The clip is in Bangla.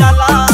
জ্বালা